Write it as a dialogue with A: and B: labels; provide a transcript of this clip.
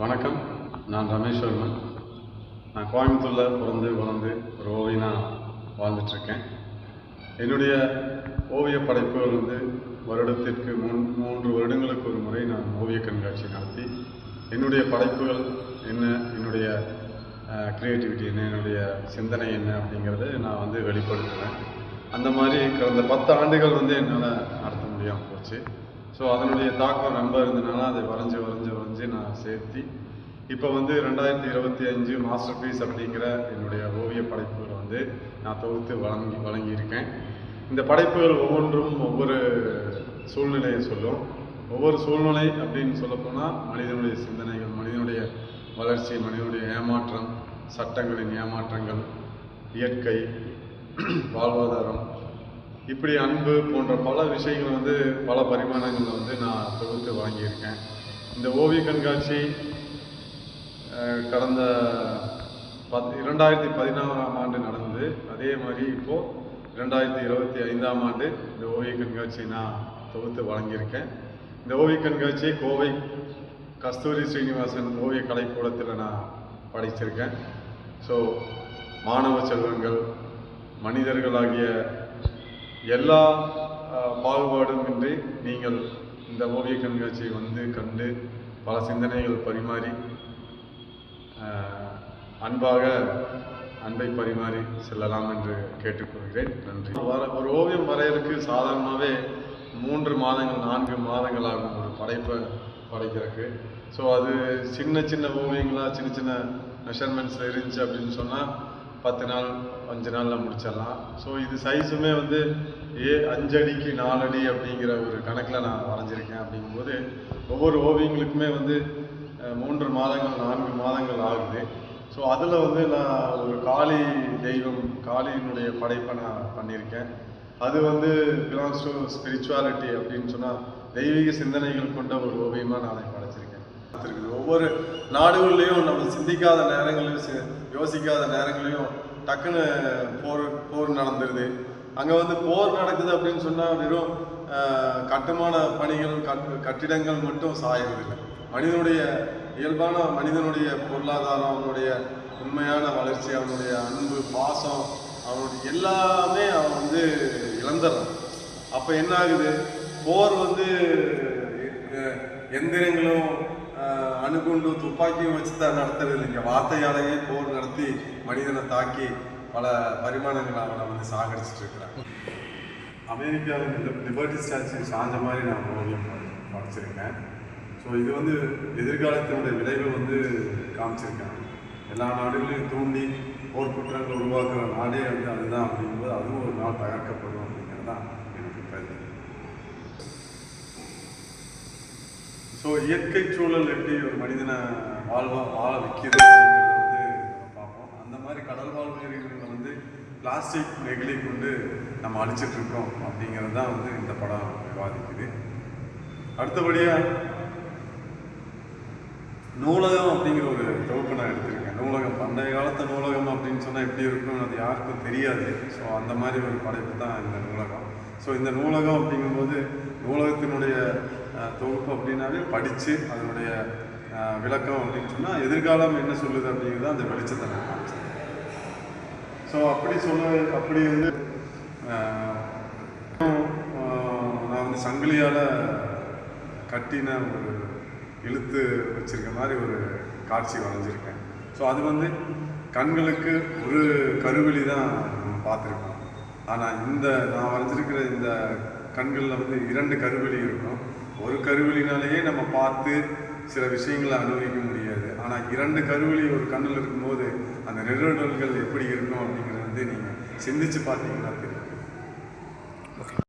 A: வணக்கம். நான் ரமேஷ் வர்மன். நான் கோயம்புத்தூரில் பிறந்து வளர்ந்து ஒரு ஓவியனாக வாழ்ந்துட்டுருக்கேன். என்னுடைய ஓவிய படைப்புகள் வந்து வருடத்திற்கு மூணு மூன்று வருடங்களுக்கு ஒரு முறை நான் ஓவிய கண்காட்சி நடத்தி. என்னுடைய படைப்புகள் என்ன என்னுடைய க்ரியேட்டிவிட்டி என்ன என்னுடைய சிந்தனை என்ன அப்படிங்கிறத நான் வந்து வெளிப்படுத்துவேன். அந்த மாதிரி கடந்த பத்து ஆண்டுகள் வந்து என்னால் நடத்த முடியாமல் போச்சு. ஸோ அதனுடைய தாக்கம் ரொம்ப இருந்ததுனால அதை வரைஞ்சி வரைஞ்சி வரைஞ்சி நான் சேர்த்தி இப்போ வந்து ரெண்டாயிரத்தி இருபத்தி அஞ்சு மாஸ்டர் பீஸ் அப்படிங்கிற என்னுடைய ஓவிய படைப்புகளை வந்து நான் தொகுத்து வழங்கி வழங்கியிருக்கேன். இந்த படைப்புகள் ஒவ்வொன்றும் ஒவ்வொரு சூழ்நிலையை சொல்லும். ஒவ்வொரு சூழ்நிலை அப்படின்னு சொல்லப்போனால் மனிதனுடைய சிந்தனைகள் மனிதனுடைய வளர்ச்சி மனிதனுடைய ஏமாற்றம் சட்டங்களின் ஏமாற்றங்கள் இயற்கை வாழ்வாதாரம் இப்படி அன்பு போன்ற பல விஷயங்கள் வந்து பல பரிமாணங்களில் வந்து நான் தொகுத்து வாங்கியிருக்கேன். இந்த ஓவிய கண்காட்சி கடந்த பத் இரண்டாயிரத்தி பதினாறாம் ஆண்டு நடந்தது. அதே மாதிரி இப்போது இரண்டாயிரத்தி இருபத்தி ஐந்தாம் ஆண்டு இந்த ஓவிய கண்காட்சியை நான் தொகுத்து வழங்கியிருக்கேன். இந்த ஓவிய கண்காட்சி கோவை கஸ்தூரி ஸ்ரீனிவாசன் ஓவிய கலைக்கூடத்தில் நான் படைச்சிருக்கேன். ஸோ மாணவ செல்வங்கள் மனிதர்களாகிய எல்லா பாகுபாடும் இன்றி நீங்கள் இந்த ஓவிய கண்காட்சியை வந்து கண்டு பல சிந்தனைகள் பரிமாறி அன்பாக அன்பை பரிமாறி செல்லலாம் என்று கேட்டுக்கொள்கிறேன். நன்றி. வர- ஒரு ஓவியம் வரையறதுக்கு சாதாரணமாகவே மூன்று மாதங்கள் நான்கு மாதங்கள் ஆகும் ஒரு படைப்பை படைக்கிறதுக்கு. ஸோ அது சின்ன சின்ன ஓவியங்களாக சின்ன சின்ன மெஷர்மெண்ட்ஸில் இருந்துச்சு அப்படின்னு சொன்னால் பத்து நாள் அஞ்சு நாளில் முடிச்சிடலாம். ஸோ இது சைஸுமே வந்து ஏ அஞ்சடிக்கு நாலடி அப்படிங்கிற ஒரு கணக்கில் நான் வரைஞ்சிருக்கேன் அப்படிங்கும்போது ஒவ்வொரு ஓவியங்களுக்குமே வந்து மூன்று மாதங்கள் நான்கு மாதங்கள் ஆகுது. ஸோ அதில் வந்து நான் ஒரு காளி தெய்வம் காளியினுடைய படைப்பை நான் பண்ணியிருக்கேன். அது வந்து பிலாங்ஸ் டு ஸ்பிரிச்சுவாலிட்டி அப்படின்னு சொன்னால் தெய்வீக சிந்தனைகள் கொண்ட ஒரு ஓவியமாக நான் அதை படைச்சிருக்கேன். இருக்குது ஒவ்வொரு நாடுகள்லையும் நம்ம சிந்திக்காத நேரங்களையும் யோசிக்காத நேரங்களையும் டக்குன்னு போர் போர் நடந்துருது. அங்கே வந்து போர் நடக்குது அப்படின்னு சொன்னால் வெறும் கட்டுமான பணிகள் கட் கட்டிடங்கள் மட்டும் சாயறதில்லை மனிதனுடைய இயல்பான மனிதனுடைய பொருளாதாரம் அவனுடைய உண்மையான வளர்ச்சி அவனுடைய அன்பு பாசம் அவனுடைய எல்லாமே அவன் வந்து இழந்துடுறான் அப்போ என்ன ஆகுது? போர் வந்து எந்திரங்களும் அணுகுண்டு துப்பாக்கியும் வச்சு தான் நடத்துறது இல்லைங்க. வார்த்தையாலேயே போர் நடத்தி மனிதனை தாக்கி பல பரிமாணங்களை அவனை வந்து சாகடிச்சிட்டு இருக்கிறான். அமெரிக்காவின் இந்த லிபர்ட்டி ஸ்டாச்சு சாஞ்ச மாதிரி நான் ஓவியம் படைச்சிருக்கேன். ஸோ இது வந்து எதிர்காலத்தினுடைய விளைவை வந்து காமிச்சிருக்கேன் எல்லா நாடுகளையும் தூண்டி போர் குற்றங்கள் உருவாக்குற நாடே வந்து அதுதான் அப்படிங்கும்போது அதுவும் ஒரு நாள் தகர்க்கப்படும் அப்படிங்கிறது தான் எனக்கு கருத்து ஸோ இயற்கை சூழல் எப்படி ஒரு மனிதனை வாழ்வா வாழ வைக்கிறது வந்து பார்ப்போம். அந்த மாதிரி கடல் வாழ் உயிரினங்களை வந்து பிளாஸ்டிக் நெகிழி கொண்டு நம்ம அழிச்சிட்டு இருக்கோம் அப்படிங்கிறது தான் வந்து இந்த படம் விவாதிக்குது. அடுத்தபடியாக நூலகம் அப்படிங்கிற ஒரு தொகுப்பு நான் எடுத்திருக்கேன். நூலகம் பண்டைய காலத்து நூலகம் அப்படின்னு சொன்னால் எப்படி இருக்கும் அது யாருக்கும் தெரியாது. ஸோ அந்த மாதிரி ஒரு படைப்பு தான் இந்த நூலகம். ஸோ இந்த நூலகம் அப்படிங்கும்போது நூலகத்தினுடைய தொகுப்பு அப்படின்னாவே படித்து அதனுடைய விளக்கம் அப்படின்னு சொன்னால் எதிர்காலம் என்ன சொல்லுது அப்படிங்கிறது அந்த வெளிச்சத்தை நான் காமிச்சேன். ஸோ அப்படி சொல்ல அப்படி வந்து நான் வந்து சங்கிலியால் கட்டின ஒரு இழுத்து வச்சிருக்க மாதிரி ஒரு காட்சி வரைஞ்சிருக்கேன். ஸோ அது வந்து கண்களுக்கு ஒரு கருவெளி தான் பார்த்துருக்கோம். ஆனால் இந்த நான் வரைஞ்சிருக்கிற இந்த கண்களில் வந்து இரண்டு கருவெளி இருக்கும். ஒரு கருவிலினாலேயே நம்ம பார்த்து சில விஷயங்களை அனுபவிக்க முடியாது. ஆனால் இரண்டு கருவிழி ஒரு கண்ணில் இருக்கும்போது அந்த நிறுவனங்கள் எப்படி இருக்கும் அப்படிங்கிறது வந்து நீங்கள் சிந்திச்சு பார்த்தீங்கன்னா தெரியும்.